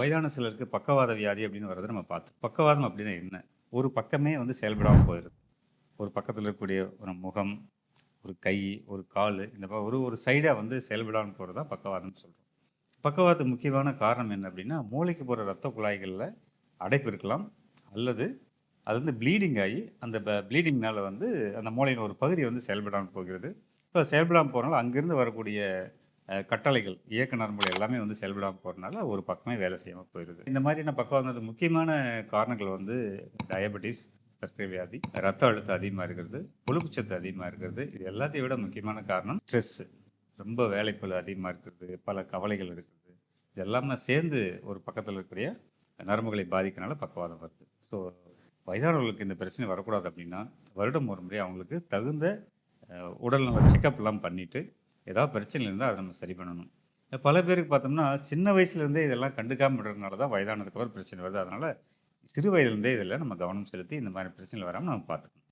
வயதான சிலருக்கு பக்கவாத வியாதி அப்படின்னு வர்றதை நம்ம பார்த்தோம் பக்கவாதம் அப்படின்னா என்ன? ஒரு பக்கமே வந்து செயல்படாமல் போயிடுது. ஒரு பக்கத்தில் இருக்கக்கூடிய ஒரு முகம் ஒரு கை ஒரு கால் இந்த ஒரு ஒரு சைடாக வந்து செயல்படாமல் போகிறது தான் பக்கவாதம்னு சொல்கிறோம் பக்கவாதத்துக்கு முக்கியமான காரணம் என்ன அப்படின்னா மூளைக்கு போகிற ரத்த குழாய்களில் அடைப்பு இருக்கலாம் அல்லது அது வந்து ப்ளீடிங் ஆகி அந்த ப்ளீடிங்னால் வந்து அந்த மூளையின் ஒரு பகுதி வந்து செயல்படாமல் போகிறது. இப்போ செயல்படாமல் போகிறனால அங்கேருந்து வரக்கூடிய கட்டளைகள் இயக்க நரம்புகள் எல்லாமே வந்து செயல்படாமல் போகிறனால ஒரு பக்கமே வேலை செய்யாமல் போயிடுது இந்த மாதிரியான பக்கவாதத்துக்கு முக்கியமான காரணங்கள் வந்து டயபெட்டிஸ் சர்க்கரை வியாதி ரத்த அழுத்தம் அதிகமாக இருக்கிறது கொழுப்புச்சத்து அதிகமாக இருக்கிறது. இது எல்லாத்தையும் விட முக்கியமான காரணம் ஸ்ட்ரெஸ்ஸு ரொம்ப வேலைப்பளு அதிகமாக இருக்கிறது பல கவலைகள் இருக்கிறது இது எல்லாமே சேர்ந்து ஒரு பக்கத்தில் இருக்கக்கூடிய நரம்புகளை பாதிக்கனால பக்கவாதம் வருது. ஸோ வயதானவர்களுக்கு இந்த பிரச்சனை வரக்கூடாது அப்படின்னா வருடம் ஒரு முறை அவங்களுக்கு தகுந்த உடல்நல செக்கப்லாம் பண்ணிவிட்டு ஏதாவது பிரச்சனை இருந்தால் அதை நம்ம சரி பண்ணணும். பல பேருக்கு பார்த்தோம்னா சின்ன வயசுலேருந்தே இதெல்லாம் கண்டுக்காம விடுறதுனால தான் வயதானதுக்கு அப்புறம் பிரச்சனை வருது. அதனால் சிறு வயதுலேருந்தே இதில் நம்ம கவனம் செலுத்தி இந்த மாதிரி பிரச்சனை வராமல் நம்ம பார்த்துக்கணும்.